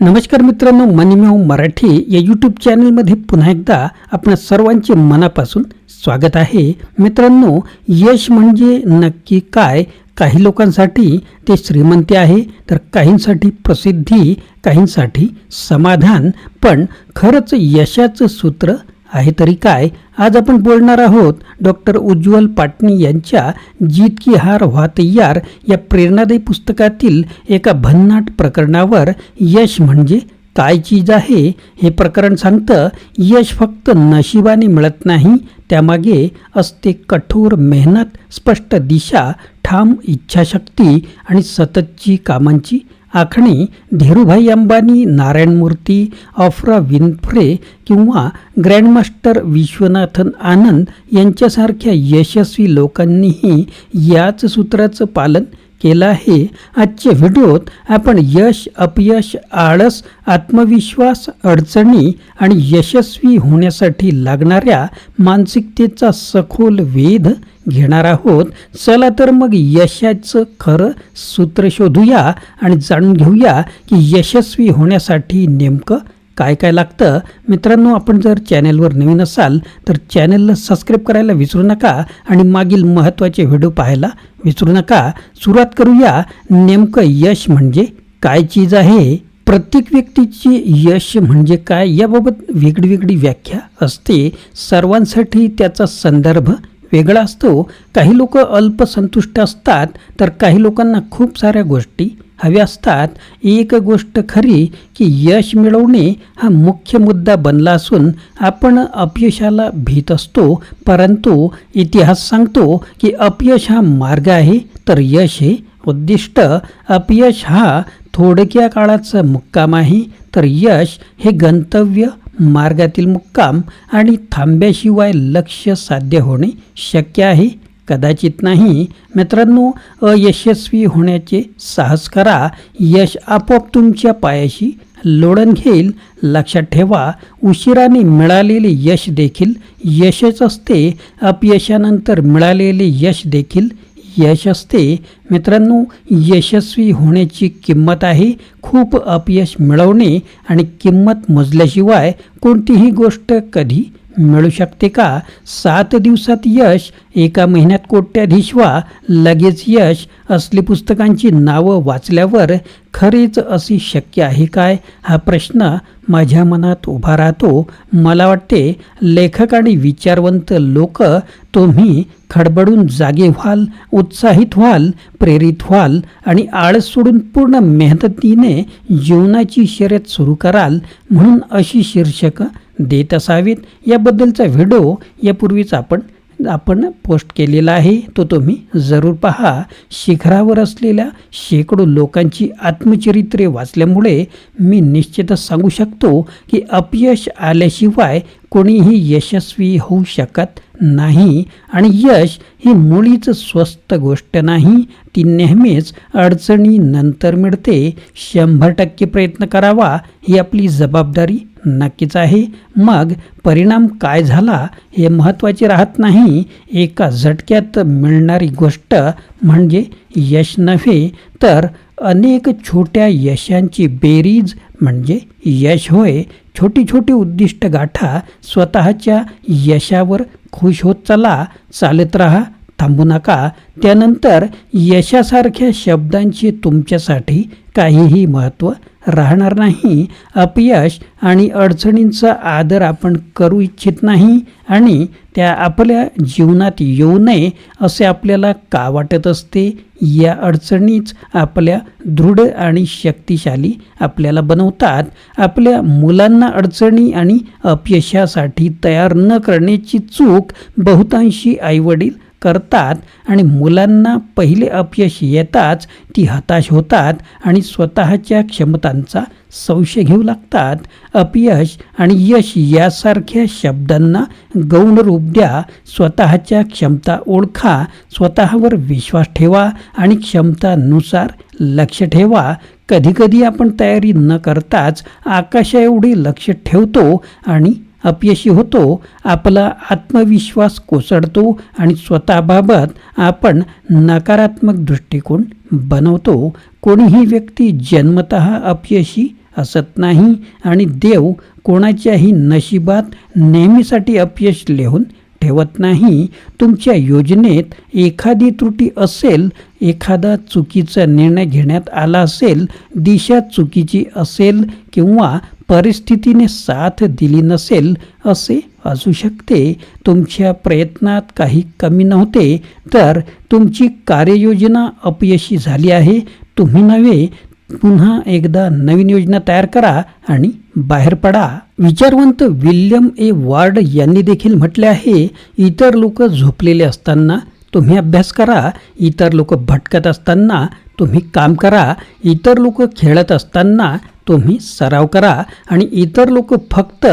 नमस्कार मित्रांनो मनीमेव मराठी. या यूट्यूब चॅनलमध्ये पुन्हा एकदा आपण सर्वांचे मनापासून स्वागत आहे. मित्रांनो यश म्हणजे नक्की काय? काही लोकांसाठी ते श्रीमंती आहे तर काहींसाठी प्रसिद्धी काहींसाठी समाधान पण खरंच यशाचं सूत्र आहे तरी काय? आज आपण बोलणार आहोत डॉक्टर उज्ज्वल पाटणी यांच्या जीत की हार व्हा तयार या प्रेरणादायी पुस्तकातील एका भन्नाट प्रकरणावर यश म्हणजे काय चीज आहे? हे प्रकरण सांगतं यश फक्त नशिबाने मिळत नाही त्यामागे असते कठोर मेहनत स्पष्ट दिशा ठाम इच्छाशक्ती आणि सततची कामांची आखणी धीरूभाई अंबानी नारायण मूर्ती ऑफ्रा विनफ्रे किंवा ग्रँडमास्टर विश्वनाथन आनंद यांच्यासारख्या यशस्वी लोकांनीही याच सूत्राचं पालन केला आहे. आजच्या व्हिडिओत आपण यश अपयश आळस आत्मविश्वास अडचणी आणि यशस्वी होण्यासाठी लागणाऱ्या मानसिकतेचा सखोल वेध घेणार आहोत. चला तर मग यशाचं खरं सूत्र शोधूया आणि जाणून घेऊया की यशस्वी होण्यासाठी नेमकं काय काय लागतं? मित्रांनो आपण जर चॅनेलवर नवीन असाल तर चॅनेलला सबस्क्राईब करायला विसरू नका आणि मागील महत्त्वाचे व्हिडिओ पाहायला विसरू नका. सुरुवात करूया. नेमकं यश म्हणजे काय चीज आहे? प्रत्येक व्यक्तीची यश म्हणजे काय? याबाबत वेगळी वेगळी व्याख्या असते. सर्वांसाठी त्याचा संदर्भ वेगळा असतो. काही लोक अल्पसंतुष्ट असतात तर काही लोकांना खूप साऱ्या गोष्टी हव्या असतात. एक गोष्ट खरी की यश मिळवणे हा मुख्य मुद्दा बनला असून आपण अपयशाला भीत असतो. परंतु इतिहास सांगतो की अपयश हा मार्ग आहे तर यश हे उद्दिष्ट. अपयश हा थोडक्या काळाचा मुक्काम आहे तर यश हे गंतव्य मार्गातील मुक्काम आणि थांब्याशिवाय लक्ष साध्य होणे शक्य आहे. कदाचित नाही. मित्रांनो अयशस्वी होण्याचे साहस करा. यश आपोआप तुमच्या पायाशी लोळण घेईल. लक्षात ठेवा उशिराने मिळालेले यश देखील यशच असते. अपयशानंतर मिळालेले यश देखील यश असते. मित्रांनो यशस्वी होण्याची किंमत आहे. खूप अपयश मिळवणे आणि किंमत मोजल्याशिवाय कोणतीही गोष्ट कधी मिळू शकते का? सात दिवसात यश एका महिन्यात कोट्याधीश व्हा. लगेच यश असली पुस्तकांची नावं वाचल्यावर खरेच अशी शक्य आहे काय? हा प्रश्न माझ्या मनात उभा राहतो. मला वाटते लेखक आणि विचारवंत लोक तुम्ही खडबडून जागे व्हाल उत्साहित व्हाल प्रेरित व्हाल आणि आळस सोडून पूर्ण मेहनतीने जीवनाची शर्यत सुरू कराल म्हणून अशी शीर्षकं देत असावीत. याबद्दलचा व्हिडिओ यापूर्वीच आपण आपण पोस्ट केलेला आहे. तो तुम्ही जरूर पहा. शिखरावर असलेल्या शेकडो लोकांची आत्मचरित्रे वाचल्यामुळे मी निश्चितच सांगू शकतो की अपयश आल्याशिवाय कोणीही यशस्वी होऊ शकत नाही आणि यश ही मुळीच स्वस्त गोष्ट नाही ती नेहमीच अडचणीनंतर मिळते. शंभर टक्के प्रयत्न करावा ही आपली जबाबदारी नक्कीच आहे. मग परिणाम काय झाला हे महत्त्वाचे राहत नाही. एका झटक्यात मिळणारी गोष्ट म्हणजे यश नव्हे तर अनेक छोट्या यशांची बेरीज म्हणजे यश होय छोटी छोटी उद्दिष्ट गाठा स्वतःच्या यशावर खुश होत चला चालत राहा थांबू नका. त्यानंतर यशासारख्या शब्दांचे तुमच्यासाठी काहीही महत्त्व राहणार नाही. अपयश आणि अडचणींचा आदर आपण करू इच्छित नाही आणि त्या आपल्या जीवनात येऊ नये असे आपल्याला का वाटत असते? या अडचणीच आपल्या दृढ आणि शक्तिशाली आपल्याला बनवतात. आपल्या मुलांना अडचणी आणि अपयशासाठी तयार न करण्याची चूक बहुतांशी आईवडील करतात आणि मुलांना पहिले अपयश येताच ती हताश होतात आणि स्वतःच्या क्षमतांचा संशय घेऊ लागतात. अपयश आणि यश यासारख्या शब्दांना गौण रूप द्या. स्वतःच्या क्षमता ओळखा. स्वतःवर विश्वास ठेवा आणि क्षमतानुसार लक्ष ठेवा. कधीकधी आपण तयारी न करताच आकाशाएवढे लक्ष ठेवतो आणि अपयशी होतो आपला आत्मविश्वास कोसळतो आणि स्वतःबाबत आपण नकारात्मक दृष्टिकोन बनवतो. कोणीही व्यक्ती जन्मत अपयशी असत नाही आणि देव कोणाच्याही नशिबात नेहमीसाठी अपयश लिहून ठेवत नाही तुमच्या योजनेत एखादी त्रुटी असेल एखादा चुकीचा निर्णय घेण्यात आला असेल दिशा चुकीची असेल किंवा परिस्थितीने साथ दिली नसेल असे असू शकते. तुमच्या प्रयत्नात काही कमी नव्हते तर तुमची कार्ययोजना अपयशी झाली आहे. तुम्ही नव्हे पुन्हा एकदा नवीन योजना तयार करा आणि बाहेर पडा. विचारवंत विल्यम ए वार्ड यांनी देखील म्हटले आहे इतर लोक झोपलेले असताना तुम्ही अभ्यास करा इतर लोक भटकत असताना तुम्ही काम करा इतर लोक खेळत असताना तुम्ही सराव करा आणि इतर लोक फक्त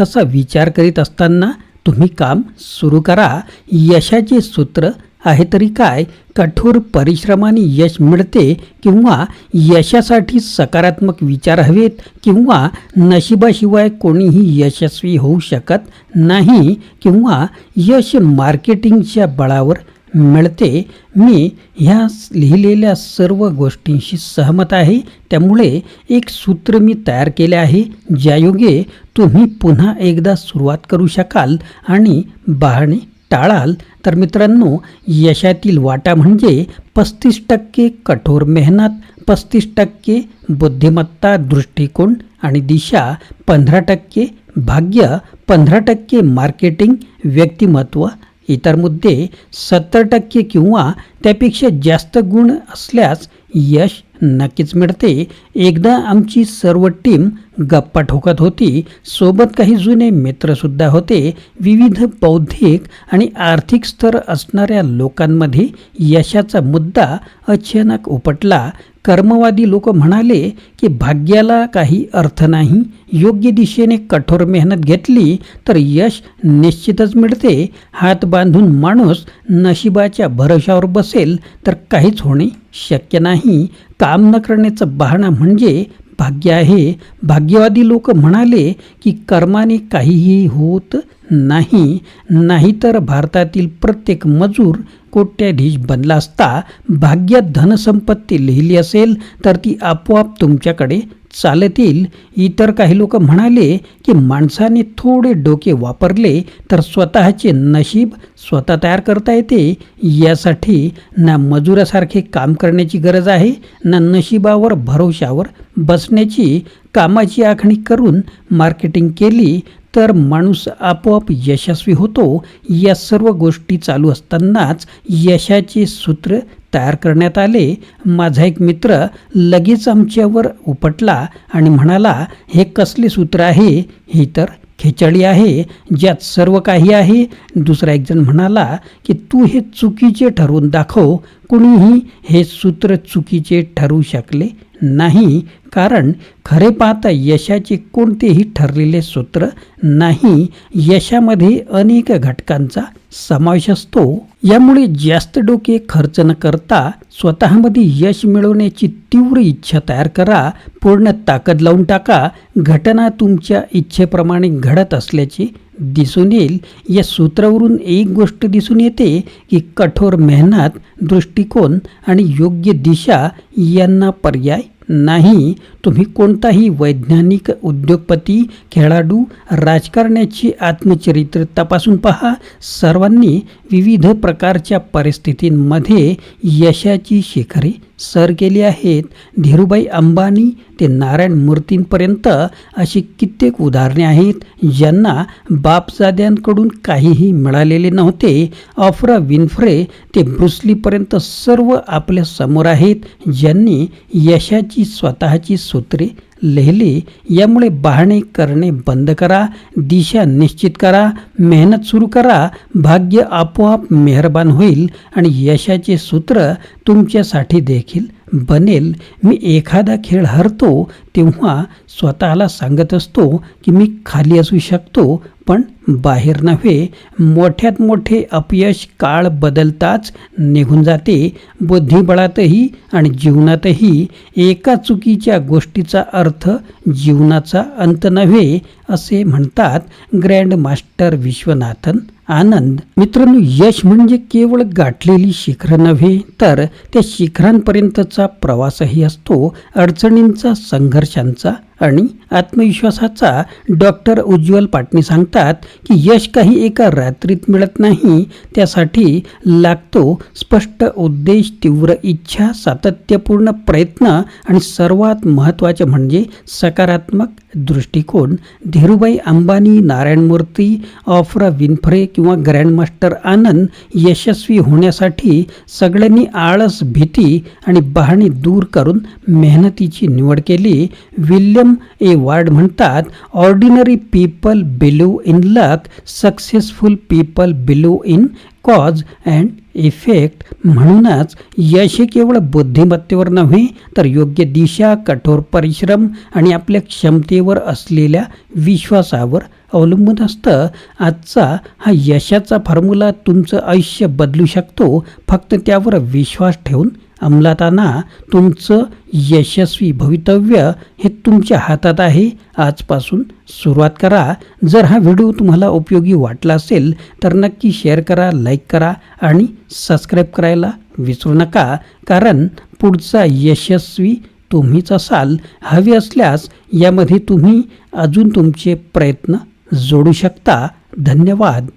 तसा विचार करीत असताना तुम्ही काम सुरू करा. यशाचे सूत्र आहे तरी काय कठोर परिश्रमाने यश मिळते किंवा यशासाठी सकारात्मक विचार हवेत किंवा नशिबाशिवाय कोणीही यशस्वी होऊ शकत नाही किंवा यश मार्केटिंगच्या बळावर मिळते. मी ह्या लिहिलेल्या सर्व गोष्टींशी सहमत आहे. त्यामुळे एक सूत्र मी तयार केले आहे ज्यायोगे तुम्ही पुन्हा एकदा सुरुवात करू शकाल आणि बहाणे टाळाल तर मित्रांनो यशातील वाटा म्हणजे पस्तीस टक्के कठोर मेहनत पस्तीस टक्के बुद्धिमत्ता दृष्टिकोन आणि दिशा पंधरा टक्के भाग्य पंधरा टक्के मार्केटिंग व्यक्तिमत्व इतर मुद्दे सत्तर टक्के किंवा त्यापेक्षा जास्त गुण असल्यास यश नक्कीच मिळते. एकदा आमची सर्व टीम गप्पा ठोकत होती. सोबत काही जुने मित्रसुद्धा होते. विविध बौद्धिक आणि आर्थिक स्तर असणाऱ्या लोकांमध्ये यशाचा मुद्दा अचानक उपटला. कर्मवादी लोक म्हणाले की भाग्याला काही अर्थ नाही. योग्य दिशेने कठोर मेहनत घेतली तर यश निश्चितच मिळते. हात बांधून माणूस नशिबाच्या भरोशावर बसेल तर काहीच होणे शक्य नाही. काम न करण्याचं बहाणा म्हणजे भाग्य आहे. भाग्यवादी लोक म्हणाले की कर्माने काहीही होत नाही नाहीतर भारतातील प्रत्येक मजूर कोट्याधीश बनला असता भाग्यात धनसंपत्ती लिहिली असेल तर ती आपोआप तुमच्याकडे चालतील. इतर काही लोक म्हणाले की माणसाने थोडे डोके वापरले तर स्वतःचे नशीब स्वतः तयार करता येते. यासाठी ना मजुरासारखे काम करण्याची गरज आहे ना नशिबावर भरोशावर बसण्याची कामाची आखणी करून मार्केटिंग केली तर माणूस आपोआप यशस्वी होतो. या सर्व गोष्टी चालू असतानाच यशाचे सूत्र तयार करण्यात आले. माझा एक मित्र लगेच आमच्यावर उपटला आणि म्हणाला हे कसले सूत्र आहे? ही तर खेचडी आहे ज्यात सर्व काही आहे. दुसरा एकजण म्हणाला की तू हे चुकीचे ठरवून दाखव. कुणीही हे सूत्र चुकीचे ठरवू शकले नाही कारण खरे पाहता यशाचे कोणतेही ठरलेले सूत्र नाही. यशामध्ये अनेक घटकांचा समावेश असतो. यामुळे जास्त डोके खर्च न करता स्वतःमध्ये यश मिळवण्याची तीव्र इच्छा तयार करा. पूर्ण ताकद लावून टाका. घटना तुमच्या इच्छेप्रमाणे घडत असल्याचे दिसून येईल. या सूत्रावरून एक गोष्ट दिसून येते की कठोर मेहनत दृष्टिकोन आणि योग्य दिशा यांना पर्याय नाही. तुम्ही कोणताही वैज्ञानिक उद्योगपती खेळाडू राजकारण्याची आत्मचरित्र तपासून पहा. सर्वांनी विविध प्रकारच्या परिस्थितींमध्ये यशाची शिखरे सर केली आहेत. धीरूभाई अंबानी ते नारायण मूर्तींपर्यंत अशी कित्येक उदाहरणे आहेत ज्यांना बापजाद्यांकडून काहीही मिळालेले नव्हते. ऑफ्रा विन्फ्रे ते ब्रुसलीपर्यंत सर्व आपल्यासमोर आहेत ज्यांनी यशाची स्वतःची सूत्रे लिहिली यामुळे बहाणे करणे बंद करा दिशा निश्चित करा मेहनत सुरू करा भाग्य आपोआप मेहरबान होईल आणि यशाचे सूत्र तुमच्यासाठी देखील बनेल. मी एखादा खेळ हरतो तेव्हा स्वतःला सांगत असतो की मी खाली असू शकतो पण बाहेर नव्हे. मोठ्यात मोठे अपयश काळ बदलताच निघून जाते. बुद्धिबळातही आणि जीवनातही एका चुकीच्या गोष्टीचा अर्थ जीवनाचा अंत नव्हे असे म्हणतात ग्रँड मास्टर विश्वनाथन आनंद. मित्रांनो यश म्हणजे केवळ गाठलेली शिखरं नव्हे तर त्या शिखरांपर्यंतचा प्रवासही असतो. अडचणींचा संघर्षांचा आणि आत्मविश्वासाचा डॉक्टर उज्ज्वल पाटणी सांगतात की यश काही एका रात्रीत मिळत नाही त्यासाठी लागतो स्पष्ट उद्देश तीव्र इच्छा सातत्यपूर्ण प्रयत्न आणि सर्वात महत्त्वाचे म्हणजे सकारात्मक दृष्टिकोन धीरूभाई अंबानी नारायणमूर्ती ऑफरा विनफ्रे किंवा ग्रँडमास्टर आनंद यशस्वी होण्यासाठी सगळ्यांनी आळस भीती आणि बहाणी दूर करून मेहनतीची निवड केली. विल्यम ए वार्ड म्हणतात ordinary people believe in luck successful people believe in cause and effect म्हणूनच यश हे केवळ बुद्धिमत्तेवर नव्हे तर योग्य दिशा कठोर परिश्रम आणि आपल्या क्षमतेवर असलेल्या विश्वासावर अवलंबून असतं. आजचा हा यशाचा फॉर्म्युला तुमचं आयुष्य बदलू शकतो. फक्त त्यावर विश्वास ठेवून अंमलात आणा तुमचं यशस्वी भवितव्य हे तुमच्या हातात आहे. आजपासून सुरुवात करा. जर हा व्हिडिओ तुम्हाला उपयोगी वाटला असेल तर नक्की शेअर करा लाईक करा आणि सबस्क्राईब करायला विसरू नका. कारण पुढचा यशस्वी तुम्हीच असाल हवे असल्यास यामध्ये तुम्ही अजून तुमचे प्रयत्न जोडू शकता. धन्यवाद.